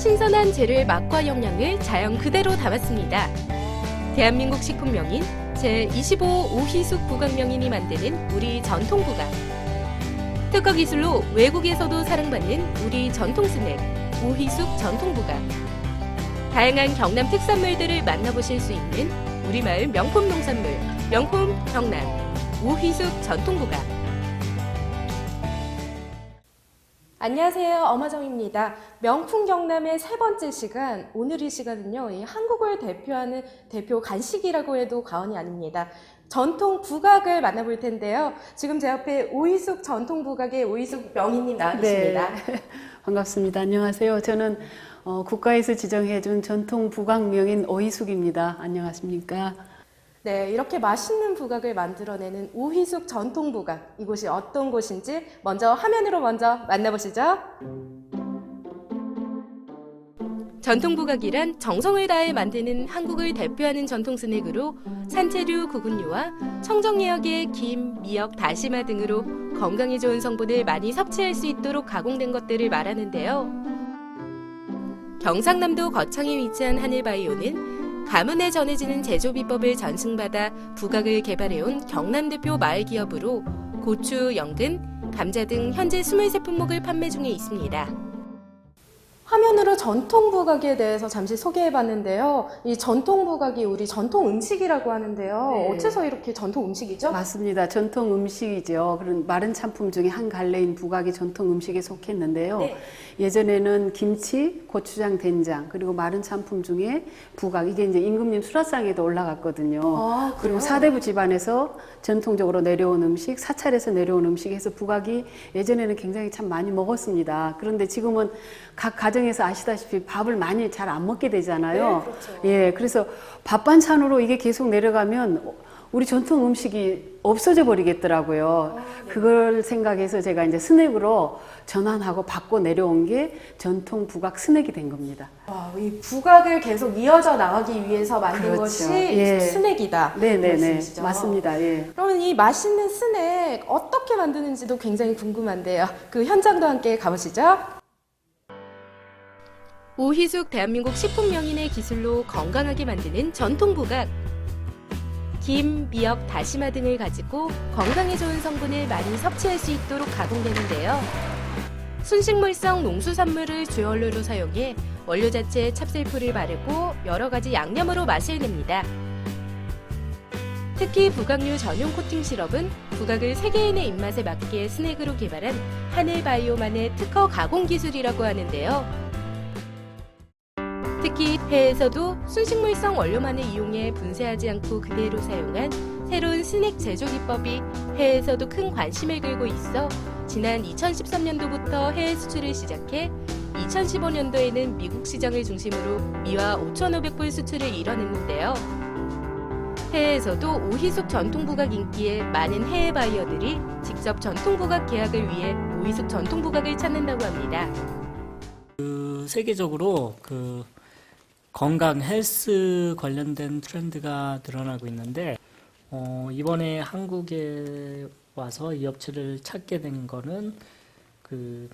신선한 재료의 맛과 영양을 자연 그대로 담았습니다. 대한민국 식품 명인 제25 오희숙 부각 명인이 만드는 우리 전통 부각. 특허 기술로 외국에서도 사랑받는 우리 전통 스낵 오희숙 전통 부각. 다양한 경남 특산물들을 만나보실 수 있는 우리 마을 명품 농산물 명품 경남 오희숙 전통 부각. 안녕하세요. 어마정입니다. 명품 경남의 세 번째 시간, 오늘 이 시간은요, 이 한국을 대표하는 대표 간식이라고 해도 과언이 아닙니다. 전통 부각을 만나볼 텐데요. 지금 제 앞에 오이숙 전통 부각의 오이숙 명인님 나와 계십니다. 네. 반갑습니다. 안녕하세요. 저는 어, 국가에서 지정해준 전통 부각 명인 오희숙입니다. 안녕하십니까? 네, 이렇게 맛있는 부각을 만들어내는 오희숙 전통 부각. 이곳이 어떤 곳인지 먼저 화면으로 먼저 만나보시죠. 전통 부각이란 정성을 다해 만드는 한국을 대표하는 전통 스낵으로 산채류, 구근류와 청정예역의 김, 미역, 다시마 등으로 건강에 좋은 성분을 많이 섭취할 수 있도록 가공된 것들을 말하는데요. 경상남도 거창에 위치한 하늘바이오는 가문에 전해지는 제조 비법을 전승받아 부각을 개발해온 경남 대표 마을 기업으로 고추, 연근, 감자 등 현재 23품목을 판매 중에 있습니다. 화면으로 전통 부각에 대해서 잠시 소개해 봤는데요. 이 전통 부각이 우리 전통 음식이라고 하는데요. 네. 어째서 이렇게 전통 음식이죠? 맞습니다. 전통 음식이죠. 그런 마른 찬품 중에 한 갈래인 부각이 전통 음식에 속했는데요. 네. 예전에는 김치, 고추장, 된장, 그리고 마른 찬품 중에 부각, 이게 이제 임금님 수라상에도 올라갔거든요. 아, 그리고? 사대부 집안에서 전통적으로 내려온 음식, 사찰에서 내려온 음식에서 부각이 예전에는 굉장히 참 많이 먹었습니다. 그런데 지금은 각 가정에서 아시다시피 밥을 많이 잘 안 먹게 되잖아요. 네, 그렇죠. 예, 그래서 밥 반찬으로 이게 계속 내려가면 우리 전통 음식이 없어져 버리겠더라고요. 아, 네. 그걸 생각해서 제가 이제 스낵으로 전환하고 바꿔 내려온 게 전통 부각 스낵이 된 겁니다. 와, 이 부각을 계속 이어져 나가기 위해서 만든 그렇죠. 것이 예. 스낵이다. 네네네. 말씀이시죠? 맞습니다. 예. 그러면 이 맛있는 스낵 어떻게 만드는지도 굉장히 궁금한데요. 그 현장도 함께 가보시죠. 오희숙 대한민국 식품명인의 기술로 건강하게 만드는 전통 부각. 김, 미역, 다시마 등을 가지고 건강에 좋은 성분을 많이 섭취할 수 있도록 가공되는데요. 순식물성 농수산물을 주원료로 사용해 원료 자체에 찹쌀풀을 바르고 여러 가지 양념으로 맛을 냅니다. 특히 부각류 전용 코팅 시럽은 부각을 세계인의 입맛에 맞게 스낵으로 개발한 하늘바이오만의 특허 가공 기술이라고 하는데요. 특히 해에서도 순식물성 원료만을 이용해 분쇄하지 않고 그대로 사용한 새로운 스낵 제조 기법이 해에서도 큰 관심을 끌고 있어 지난 2013년도부터 해외 수출을 시작해 2015년도에는 미국 시장을 중심으로 미화 5,500불 수출을 이뤄냈는데요. 해외에서도 오희숙 전통 부각 인기에 많은 해외 바이어들이 직접 전통 부각 계약을 위해 오희숙 전통 부각을 찾는다고 합니다. 그 세계적으로 그 건강 헬스 관련된 트렌드가 늘어나고 있는데 어, 이번에 한국에 와서 이 업체를 찾게 된 거는 그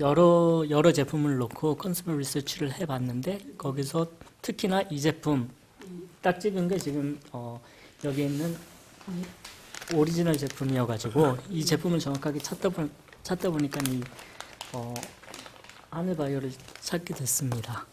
여러 여러 제품을 놓고 컨슈머 리서치를 해봤는데 거기서 특히나 이 제품 딱 찍은 게 지금 어, 여기 있는 오리지널 제품이어가지고 이 제품을 정확하게 찾다 보 찾다 보니까 이 어, 하늘바이오를 찾게 됐습니다.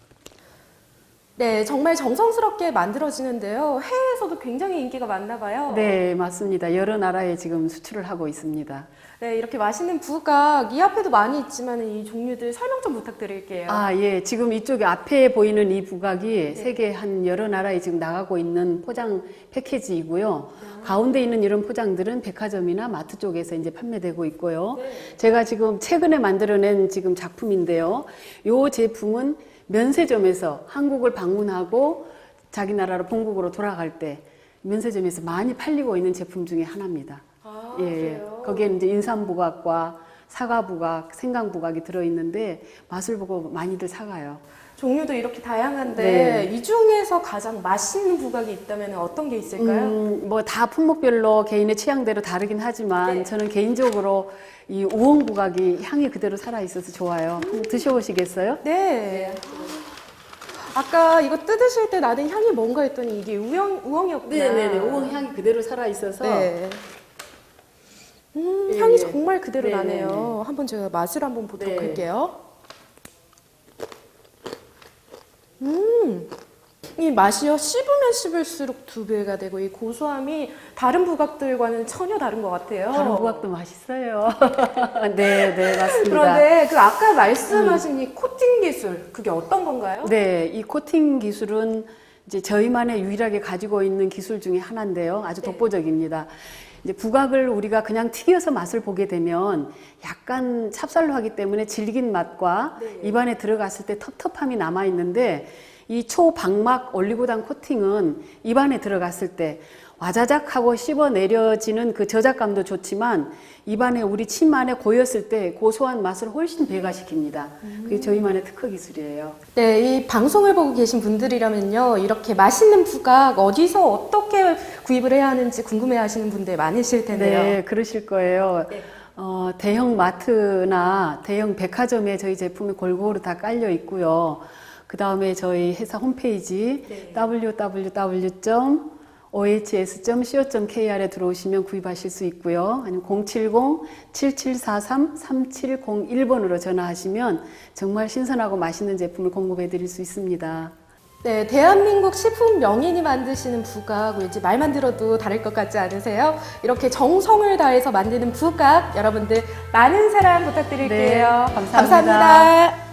네, 정말 정성스럽게 만들어지는데요. 해외에서도 굉장히 인기가 많나 봐요. 네, 맞습니다. 여러 나라에 지금 수출을 하고 있습니다. 네, 이렇게 맛있는 부각 이 앞에도 많이 있지만 이 종류들 설명 좀 부탁드릴게요. 아, 예. 지금 이쪽에 앞에 보이는 이 부각이 세계 한 여러 나라에 지금 나가고 있는 포장 패키지이고요. 가운데 있는 이런 포장들은 백화점이나 마트 쪽에서 이제 판매되고 있고요. 제가 지금 최근에 만들어낸 지금 작품인데요. 이 제품은 면세점에서 한국을 방문하고 자기 나라로 본국으로 돌아갈 때 면세점에서 많이 팔리고 있는 제품 중에 하나입니다. 아, 예, 그래요? 거기에는 이제 인삼부각과 사과부각, 생강부각이 들어있는데 맛을 보고 많이들 사가요. 종류도 이렇게 다양한데 네. 이 중에서 가장 맛있는 부각이 있다면 어떤 게 있을까요? 음, 뭐 다 품목별로 개인의 취향대로 다르긴 하지만 네. 저는 개인적으로 이 우엉 부각이 향이 그대로 살아 있어서 좋아요. 한번 드셔보시겠어요? 네. 아까 이거 뜯으실 때 나는 향이 뭔가 했더니 이게 우엉, 우엉이었구나. 네네네. 우엉 향이 그대로 살아 있어서 네. 음, 예, 향이 예. 정말 그대로 네, 나네요. 네, 네. 한번 제가 맛을 한번 보도록 네. 할게요. 음, 이 맛이요 씹으면 씹을수록 두 배가 되고 이 고소함이 다른 부각들과는 전혀 다른 것 같아요. 다른 부각도 맛있어요. 네, 네, 맞습니다. 그런데 그 아까 말씀하신 이 코팅 기술 그게 어떤 건가요? 네, 이 코팅 기술은 이제 저희만의 유일하게 가지고 있는 기술 중에 하나인데요. 아주 네. 독보적입니다. 이제 부각을 우리가 그냥 튀겨서 맛을 보게 되면 약간 찹쌀로 하기 때문에 질긴 맛과 네. 입안에 들어갔을 때 텁텁함이 남아 있는데 이 초방막 올리고당 코팅은 입안에 들어갔을 때 와자작 하고 씹어 내려지는 그 저작감도 좋지만 입안에 우리 침 안에 고였을 때 고소한 맛을 훨씬 배가시킵니다. 그게 저희만의 특허 기술이에요. 네, 이 방송을 보고 계신 분들이라면요, 이렇게 맛있는 부각 어디서 어떻게 구입을 해야 하는지 궁금해 하시는 분들 많으실 텐데요. 네, 그러실 거예요. 네. 어, 대형 마트나 대형 백화점에 저희 제품이 골고루 다 깔려 있고요. 그 다음에 저희 회사 홈페이지 네. www.ohs.co.kr에 들어오시면 구입하실 수 있고요. 아니면 070-7743-3701번으로 전화하시면 정말 신선하고 맛있는 제품을 공급해 드릴 수 있습니다. 네, 대한민국 식품 명인이 만드시는 부각, 왠지 말만 들어도 다를 것 같지 않으세요? 이렇게 정성을 다해서 만드는 부각, 여러분들 많은 사랑 부탁드릴게요. 네, 감사합니다. 감사합니다.